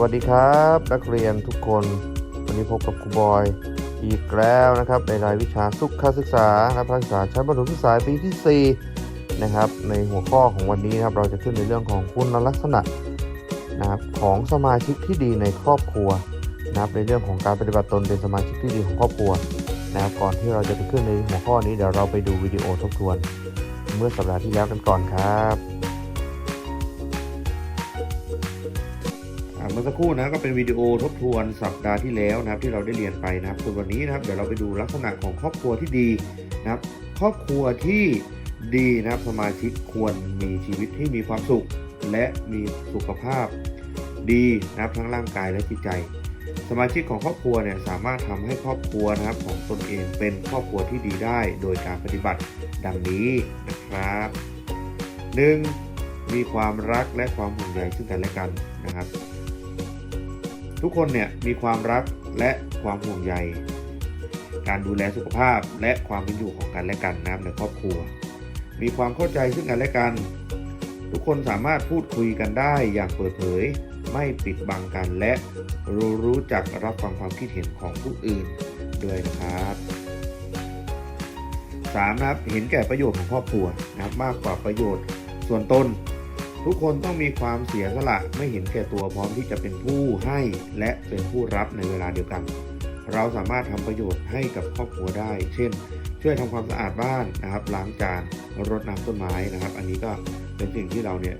วัสดีครับ นักเรียนทุกคน วันนี้พบกับครูบอยอีกแล้วนะครับ ในรายวิชาสุขศึกษานะภาษาชั้นประถมศึกษาปีที่4นะครับ ในหัวข้อของวันนี้นะครับเราจะขึ้นในเรื่องของคุณลักษณะนะครับของสมาชิกที่ดีในครอบครัวนะครับในเรื่องของการปฏิบัติตนเป็นสมาชิกที่ดีของครอบครัวนะครับก่อนที่เราจะไปขึ้นในหัวข้อนี้เดี๋ยวเราไปดูวิดีโอทบทวน เมื่อสัปดาห์ที่แล้วกันก่อนครับ เมื่อสักครู่นะก็เป็นวิดีโอทบทวนสัปดาห์ที่แล้วนะครับที่เราได้เรียนไปนะครับส่วนวันนี้นะครับเดี๋ยวเราไปดูลักษณะของครอบครัวที่ดีนะครับ ครอบครัวที่ดีนะครับสมาชิกควรมีชีวิตที่มีความสุข และมีสุขภาพดีนะครับทั้งร่างกายและจิตใจ สมาชิกของครอบครัวเนี่ยสามารถทำให้ครอบครัวนะครับของตนเองเป็นครอบครัวที่ดีได้ โดยการปฏิบัติดังนี้นะครับ 1. มีความรักและความห่วงใยซึ่งกันและกันนะครับ ทุกคนเนี่ยมีความรักและความห่วงใย การดูแลสุขภาพและความเป็นอยู่ของกันและกันนะครับในครอบครัว มีความเข้าใจซึ่งกันและกัน ทุกคนสามารถพูดคุยกันได้อย่างเปิดเผย ไม่ปิดบังกันและรู้รู้จักรับฟังความคิดเห็นของผู้อื่นด้วยนะครับสามนะครับเห็นแก่ประโยชน์ของครอบครัวนะครับมากกว่าประโยชน์ส่วนตน ทุกคนต้องมีความเสียสละไม่เห็นแก่ตัวพร้อมที่จะเป็นผู้ให้และเป็นผู้รับในเวลาเดียวกัน เราสามารถทำประโยชน์ให้กับครอบครัวได้ เช่น ช่วยทำความสะอาดบ้านนะครับ ล้างจานรดน้ำต้นไม้นะครับ อันนี้ก็เป็นสิ่งที่เราเนี่ย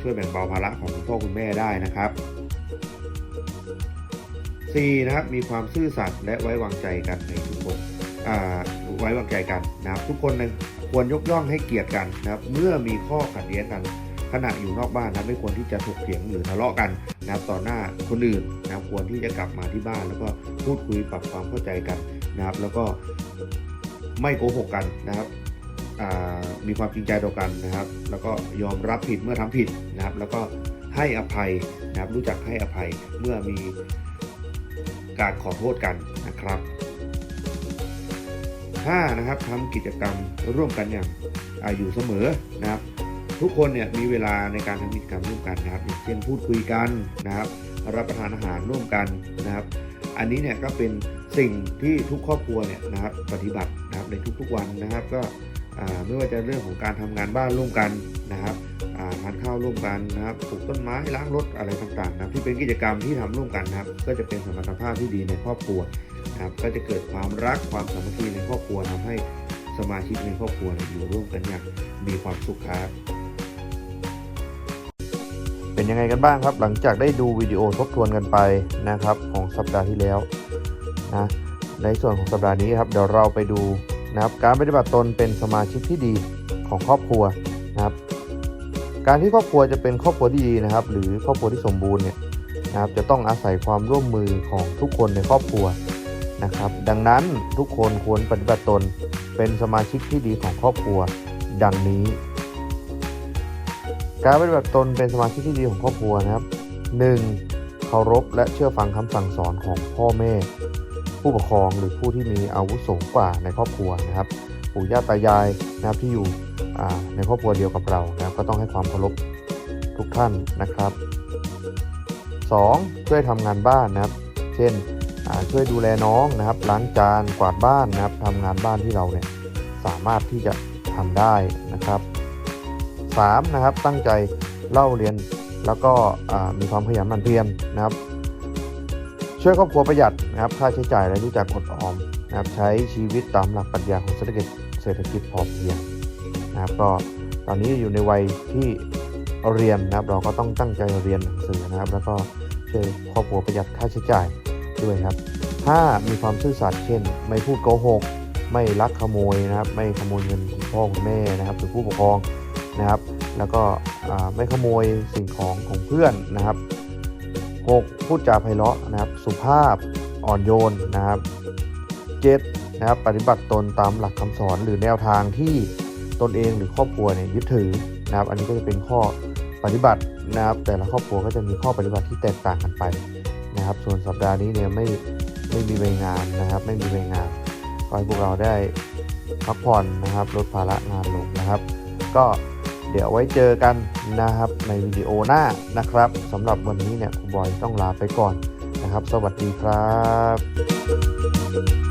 ช่วยแบ่งเบาภาระของคุณพ่อคุณแม่ได้นะครับ 4. นะครับมีความซื่อสัตย์และไว้วางใจกันในทุกคนอ่าไว้วางใจกันนะครับ ทุกคนนะควรยกย่องให้เกียรติกันนะครับ เมื่อมีข้อขัดแย้งกัน ขณะอยู่นอกบ้านนะไม่ควรที่จะถกเถียงหรือทะเลาะกันนะครับต่อหน้าคนอื่นนะครับควรที่จะกลับมาที่บ้าน แล้วก็พูดคุยปรับความเข้าใจกันนะครับ แล้วก็ไม่โกหกกันนะครับมีความจริงใจต่อกันนะครับ แล้วก็ยอมรับผิดเมื่อทำผิดนะครับ แล้วก็ให้อภัยนะครับ รู้จักให้อภัยเมื่อมีการขอโทษกันนะครับ 5. นะครับทำกิจกรรมร่วมกันอย่างอาอยู่เสมอนะครับ ทุกคนเนี่ยมีเวลาในการทำกิจกรรมร่วมกันนะครับอย่างเช่นพูดคุยกันนะครับรับประทานอาหารร่วมกันนะครับ อันนี้เนี่ยก็เป็นสิ่งที่ทุกครอบครัวเนี่ยนะครับปฏิบัตินะครับในทุกๆวันนะครับ ก็ไม่ว่าจะเรื่องของการทำงานบ้านร่วมกันนะครับทานข้าวร่วมกันนะครับปลูกต้นไม้ล้างรถอะไรต่างๆนะครับที่เป็นกิจกรรมที่ทำร่วมกันนะครับ ก็จะเป็นสมรรถภาพที่ดีในครอบครัวนะครับก็จะเกิดความรักความสามัคคีในครอบครัวทำให้สมาชิกในครอบครัวเนี่ยอยู่ร่วมกันอย่างมีความสุขครับ ยังไงกันบ้างครับ หลังจากได้ดูวิดีโอทบทวนกันไปนะครับของสัปดาห์ที่แล้วนะในส่วนของสัปดาห์นี้ครับเดี๋ยวเราไปดูนะครับการปฏิบัติตนเป็นสมาชิกที่ดีของครอบครัวนะครับการที่ครอบครัวจะเป็นครอบครัวที่ดีนะครับ หรือครอบครัวที่สมบูรณ์เนี่ยนะครับจะต้องอาศัยความร่วมมือของทุกคนในครอบครัวนะครับ ดังนั้นทุกคนควรปฏิบัติตนเป็นสมาชิกที่ดีของครอบครัว ดังนี้ การปฏิบัติตนเป็นสมาชิกที่ดีของครอบครัวนะครับ 1. เคารพและเชื่อฟังคำสั่งสอนของพ่อแม่ ผู้ปกครองหรือผู้ที่มีอาวุโสกว่าในครอบครัวนะครับปู่ย่าตายายนะครับที่อยู่ในครอบครัวเดียวกับเรานะครับ ก็ต้องให้ความเคารพทุกท่านนะครับ 2. ช่วยทำงานบ้านนะครับ เช่นช่วยดูแลน้องนะครับล้างจานกวาดบ้านนะครับทำงานบ้านที่เราเนี่ยสามารถที่จะทำได้นะครับ 3. นะครับตั้งใจเล่าเรียนแล้วก็มีความขยันหมั่นเพียรนะครับ ช่วยครอบครัวประหยัดนะครับ ค่าใช้จ่ายและรู้จักอดออมนะครับใช้ชีวิตตามหลักปรัชญาของเศรษฐกิจเศรษฐกิจพอเพียงนะครับก็ตอนนี้อยู่ในวัยที่เรียนนะครับ เราก็ต้องตั้งใจเรียนหนังสือนะครับ แล้วก็ช่วยครอบครัวประหยัดค่าใช้จ่ายด้วยครับ 5. มีความซื่อสัตย์เช่น ไม่พูดโกหก ไม่ลักขโมยนะครับ ไม่ขโมยเงินคุณพ่อคุณแม่นะครับหรือผู้ปกครอง นะครับ แล้วก็ไม่ขโมยสิ่งของของเพื่อนนะครับ 6. พูดจาไพเราะนะครับ สุภาพอ่อนโยนนะครับ 7. นะครับปฏิบัติตนตามหลักคำสอนหรือแนวทางที่ตนเองหรือครอบครัวเนี่ยยึดถือนะครับ อันนี้ก็จะเป็นข้อปฏิบัตินะครับ แต่ละครอบครัวก็จะมีข้อปฏิบัติที่แตกต่างกันไปนะครับ ส่วนสัปดาห์นี้เนี่ยไม่ไม่มีใบงานนะครับ ไม่มีใบงานก็ให้พวกเราได้พักผ่อนนะครับ ลดภาระงานลงนะครับ ก็ เดี๋ยวไว้เจอกันนะครับในวิดีโอหน้านะครับสำหรับวันนี้เนี่ยครูบอยต้องลาไปก่อนนะครับ สวัสดีครับ